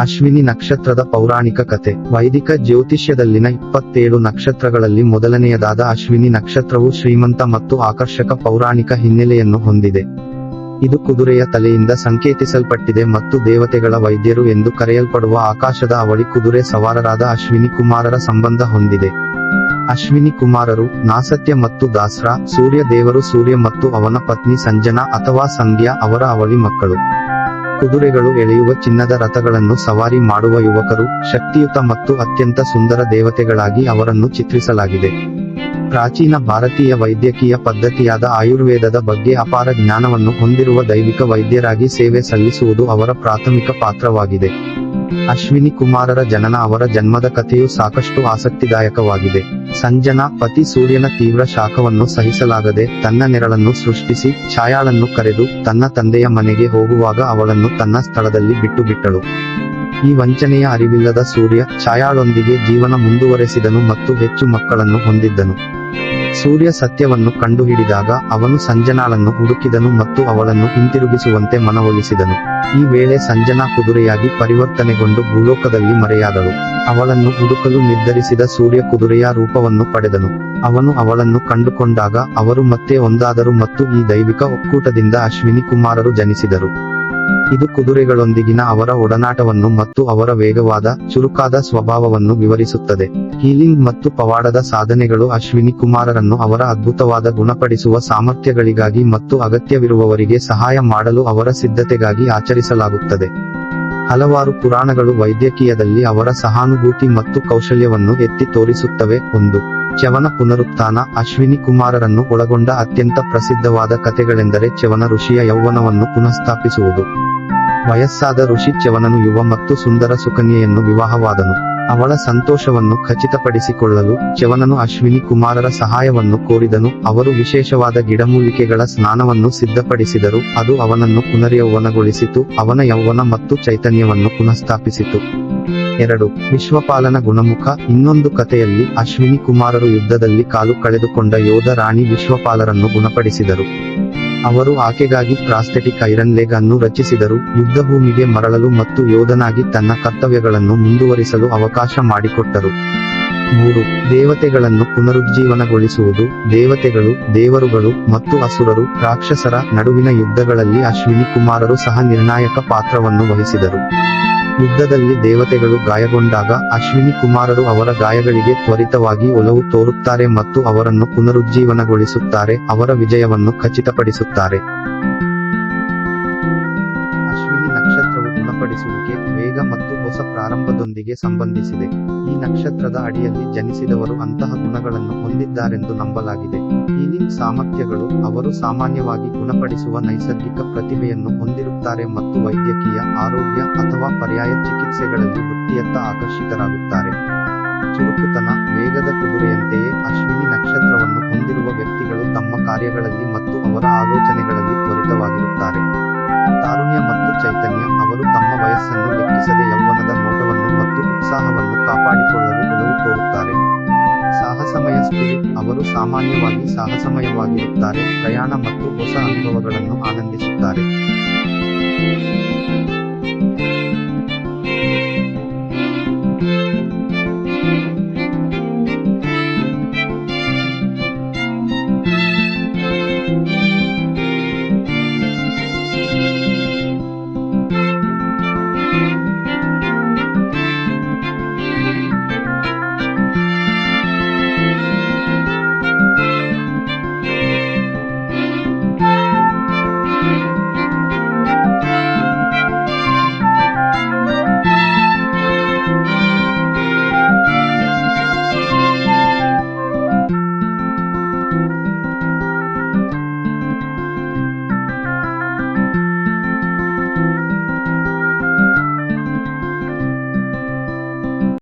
ಅಶ್ವಿನಿ ನಕ್ಷತ್ರದ ಪೌರಾಣಿಕ ಕತೆ. ವೈದಿಕ ಜ್ಯೋತಿಷ್ಯದಲ್ಲಿನ ಇಪ್ಪತ್ತೇಳು ನಕ್ಷತ್ರಗಳಲ್ಲಿ ಮೊದಲನೆಯದಾದ ಅಶ್ವಿನಿ ನಕ್ಷತ್ರವು ಶ್ರೀಮಂತ ಮತ್ತು ಆಕರ್ಷಕ ಪೌರಾಣಿಕ ಹಿನ್ನೆಲೆಯನ್ನು ಹೊಂದಿದೆ. ಇದು ಕುದುರೆಯ ತಲೆಯಿಂದ ಸಂಕೇತಿಸಲ್ಪಟ್ಟಿದೆ ಮತ್ತು ದೇವತೆಗಳ ವೈದ್ಯರು ಎಂದು ಕರೆಯಲ್ಪಡುವ ಆಕಾಶದ ಅವಳಿ ಕುದುರೆ ಸವಾರರಾದ ಅಶ್ವಿನಿ ಕುಮಾರರ ಸಂಬಂಧ ಹೊಂದಿದೆ. ಅಶ್ವಿನಿ ಕುಮಾರರು ನಾಸತ್ಯ ಮತ್ತು ದಾಸ್ರಾ, ಸೂರ್ಯ ದೇವರು ಸೂರ್ಯ ಮತ್ತು ಅವನ ಪತ್ನಿ ಸಂಜನಾ ಅಥವಾ ಸಂಧ್ಯಾ ಅವರ ಅವಳಿ ಮಕ್ಕಳು. ಕುದುರೆಗಳು ಎಳೆಯುವ ಚಿನ್ನದ ರಥಗಳನ್ನು ಸವಾರಿ ಮಾಡುವ ಯುವಕರು ಶಕ್ತಿಯುತ ಮತ್ತು ಅತ್ಯಂತ ಸುಂದರ ದೇವತೆಗಳಾಗಿ ಅವರನ್ನು ಚಿತ್ರಿಸಲಾಗಿದೆ. ಪ್ರಾಚೀನ ಭಾರತೀಯ ವೈದ್ಯಕೀಯ ಪದ್ಧತಿಯಾದ ಆಯುರ್ವೇದದ ಬಗ್ಗೆ ಅಪಾರ ಜ್ಞಾನವನ್ನು ಹೊಂದಿರುವ ದೈವಿಕ ವೈದ್ಯರಾಗಿ ಸೇವೆ ಸಲ್ಲಿಸುವುದು ಅವರ ಪ್ರಾಥಮಿಕ ಪಾತ್ರವಾಗಿದೆ. ಅಶ್ವಿನಿ ಕುಮಾರರ ಜನನ ಅವರ ಜನ್ಮದ ಕಥೆಯು ಸಾಕಷ್ಟು ಆಸಕ್ತಿದಾಯಕವಾಗಿದೆ. ಸಂಜನಾ ಪತಿ ಸೂರ್ಯನ ತೀವ್ರ ಶಾಖವನ್ನು ಸಹಿಸಲಾಗದೆ ತನ್ನ ನೆರಳನ್ನು ಸೃಷ್ಟಿಸಿ ಛಾಯಾಳನ್ನು ಕರೆದು ತನ್ನ ತಂದೆಯ ಮನೆಗೆ ಹೋಗುವಾಗ ಅವಳನ್ನು ತನ್ನ ಸ್ಥಳದಲ್ಲಿ ಬಿಟ್ಟು ಬಿಟ್ಟಳು ಈ ವಂಚನೆಯ ಅರಿವಿಲ್ಲದ ಸೂರ್ಯ ಛಾಯಾಳೊಂದಿಗೆ ಜೀವನ ಮುಂದುವರೆಸಿದನು ಮತ್ತು ಹೆಚ್ಚು ಮಕ್ಕಳನ್ನು ಹೊಂದಿದ್ದನು. ಸೂರ್ಯ ಸತ್ಯವನ್ನು ಕಂಡುಹಿಡಿದಾಗ ಅವನು ಸಂಜನಾಳನ್ನು ಹುಡುಕಿದನು ಮತ್ತು ಅವಳನ್ನು ಹಿಂತಿರುಗಿಸುವಂತೆ ಮನವೊಲಿಸಿದನು. ಈ ವೇಳೆ ಸಂಜನಾ ಕುದುರೆಯಾಗಿ ಪರಿವರ್ತನೆಗೊಂಡು ಭೂಲೋಕದಲ್ಲಿ ಮರೆಯಾದಳು. ಅವಳನ್ನು ಹುಡುಕಲು ನಿರ್ಧರಿಸಿದ ಸೂರ್ಯ ಕುದುರೆಯ ರೂಪವನ್ನು ಪಡೆದನು. ಅವನು ಅವಳನ್ನು ಕಂಡುಕೊಂಡಾಗ ಅವರು ಮತ್ತೆ ಒಂದಾದರು ಮತ್ತು ಈ ದೈವಿಕ ಒಕ್ಕೂಟದಿಂದ ಅಶ್ವಿನಿ ಕುಮಾರರು ಜನಿಸಿದರು. ಇದು ಕುದುರೆಗಳೊಂದಿಗಿನ ಅವರ ಒಡನಾಟವನ್ನು ಮತ್ತು ಅವರ ವೇಗವಾದ, ಚುರುಕಾದ ಸ್ವಭಾವವನ್ನು ವಿವರಿಸುತ್ತದೆ. ಹೀಲಿಂಗ್ ಮತ್ತು ಪವಾಡದ ಸಾಧನೆಗಳು ಅಶ್ವಿನಿ ಕುಮಾರರನ್ನು ಅವರ ಅದ್ಭುತವಾದ ಗುಣಪಡಿಸುವ ಸಾಮರ್ಥ್ಯಗಳಿಗಾಗಿ ಮತ್ತು ಅಗತ್ಯವಿರುವವರಿಗೆ ಸಹಾಯ ಮಾಡಲು ಅವರ ಸಿದ್ಧತೆಗಾಗಿ ಆಚರಿಸಲಾಗುತ್ತದೆ. ಹಲವಾರು ಪುರಾಣಗಳು ವೈದ್ಯಕೀಯದಲ್ಲಿ ಅವರ ಸಹಾನುಭೂತಿ ಮತ್ತು ಕೌಶಲ್ಯವನ್ನು ಎತ್ತಿ ತೋರಿಸುತ್ತವೆ. ಒಂದು ಚ್ಯವನ ಪುನರುತ್ಥಾನ ಅಶ್ವಿನಿ ಕುಮಾರರನ್ನು ಒಳಗೊಂಡ ಅತ್ಯಂತ ಪ್ರಸಿದ್ಧವಾದ ಕಥೆಗಳೆಂದರೆ ಚವನ ಋಷಿಯ ಯೌವನವನ್ನು ಪುನಃಸ್ಥಾಪಿಸುವುದು. ವಯಸ್ಸಾದ ಋಷಿ ಚ್ಯವನನು ಯುವ ಮತ್ತು ಸುಂದರ ಸುಕನ್ಯೆಯನ್ನು ವಿವಾಹವಾದನು. ಅವಳ ಸಂತೋಷವನ್ನು ಖಚಿತಪಡಿಸಿಕೊಳ್ಳಲು ಚ್ಯವನನು ಅಶ್ವಿನಿ ಕುಮಾರರ ಸಹಾಯವನ್ನು ಕೋರಿದನು. ಅವರು ವಿಶೇಷವಾದ ಗಿಡಮೂಲಿಕೆಗಳ ಸ್ನಾನವನ್ನು ಸಿದ್ಧಪಡಿಸಿದರು. ಅದು ಅವನನ್ನು ಪುನರ್ಯೌವನಗೊಳಿಸಿತು. ಅವನ ಯೌವನ ಮತ್ತು ಚೈತನ್ಯವನ್ನು ಪುನಃಸ್ಥಾಪಿಸಿತು. ಎರಡು. ವಿಶ್ವಪಾಲನ ಗುಣಮುಖ. ಇನ್ನೊಂದು ಕಥೆಯಲ್ಲಿ ಅಶ್ವಿನಿ ಕುಮಾರರು ಯುದ್ಧದಲ್ಲಿ ಕಾಲು ಕಳೆದುಕೊಂಡ ಯೋಧ ರಾಣಿ ವಿಶ್ವಪಾಲರನ್ನು ಗುಣಪಡಿಸಿದರು. ಅವರು ಆಕೆಗಾಗಿ ಪ್ರಾಸ್ಥೆಟಿಕ್ ಐರನ್ ಲೆಗ್ ಅನ್ನು ರಚಿಸಿದರು. ಯುದ್ಧಭೂಮಿಗೆ ಮರಳಲು ಮತ್ತು ಯೋಧನಾಗಿ ತನ್ನ ಕರ್ತವ್ಯಗಳನ್ನು ಮುಂದುವರಿಸಲು ಅವಕಾಶ ಮಾಡಿಕೊಟ್ಟರು. ಮೂರು, ದೇವತೆಗಳನ್ನು ಪುನರುಜ್ಜೀವನಗೊಳಿಸುವುದು. ದೇವತೆಗಳು, ದೇವರುಗಳು ಮತ್ತು ಅಸುರರು, ರಾಕ್ಷಸರ ನಡುವಿನ ಯುದ್ಧಗಳಲ್ಲಿ ಅಶ್ವಿನಿ ಕುಮಾರರು ಸಹ ನಿರ್ಣಾಯಕ ಪಾತ್ರವನ್ನು ವಹಿಸಿದರು. ಯುದ್ಧದಲ್ಲಿ ದೇವತೆಗಳು ಗಾಯಗೊಂಡಾಗ ಅಶ್ವಿನಿ ಕುಮಾರರು ಅವರ ಗಾಯಗಳಿಗೆ ತ್ವರಿತವಾಗಿ ಒಲವು ತೋರುತ್ತಾರೆ ಮತ್ತು ಅವರನ್ನು ಪುನರುಜ್ಜೀವನಗೊಳಿಸುತ್ತಾರೆ, ಅವರ ವಿಜಯವನ್ನು ಖಚಿತಪಡಿಸುತ್ತಾರೆ. ಅಶ್ವಿನಿ ನಕ್ಷತ್ರವು ಗುಣಪಡಿಸುವಿಕೆ, ವೇಗ ಮತ್ತು ಹೊಸ ಪ್ರಾರಂಭದೊಂದಿಗೆ ಸಂಬಂಧಿಸಿದೆ. ಈ ನಕ್ಷತ್ರದ ಅಡಿಯಲ್ಲಿ ಜನಿಸಿದವರು ಅಂತಹ ಗುಣಗಳನ್ನು ಹೊಂದಿದ್ದಾರೆಂದು ನಂಬಲಾಗಿದೆ. ಸಾಮರ್ಥ್ಯಗಳು ಅವರು ಸಾಮಾನ್ಯವಾಗಿ ಗುಣಪಡಿಸುವ ನೈಸರ್ಗಿಕ ಪ್ರತಿಭೆಯನ್ನು ಹೊಂದಿರುತ್ತಾರೆ ಮತ್ತು ವೈದ್ಯಕೀಯ, ಆರೋಗ್ಯ ಅಥವಾ ಪರ್ಯಾಯ ಚಿಕಿತ್ಸೆಗಳಲ್ಲಿ ವೃತ್ತಿಯತ್ತ ಆಕರ್ಷಿತರಾಗುತ್ತಾರೆ. ಚುರುಕುತನ, ವೇಗದ ಕುದುರೆಯಂತೆಯೇ ಅಶ್ವಿನಿ ನಕ್ಷತ್ರವನ್ನು ಹೊಂದಿರುವ ವ್ಯಕ್ತಿಗಳು ತಮ್ಮ ಕಾರ್ಯಗಳಲ್ಲಿ ಮತ್ತು ಅವರ ಆಲೋಚನೆಗಳಲ್ಲಿ ತ್ವರಿತವಾಗಿರುತ್ತಾರೆ. ತಾರುಣ್ಯ ಮತ್ತು ಚೈತನ್ಯ ಅವರು ತಮ್ಮ ವಯಸ್ಸನ್ನು ಲೆಕ್ಕಿಸದೆ ಯೌವನದ ನೋಟವನ್ನು ಮತ್ತು ಉತ್ಸಾಹವನ್ನು ಕಾಪಾಡಿಕೊಳ್ಳಲು ಸಾಹಸಮಯ ಸ್ಪಿರಿಟ್ ಅವರು ಸಾಮಾನ್ಯವಾಗಿ ಸಾಹಸಮಯವಾಗಿರುತ್ತಾರೆ ಪ್ರಯಾಣ ಮತ್ತು ಹೊಸ ಅನುಭವಗಳನ್ನು ಆನಂದಿಸುತ್ತಾರೆ.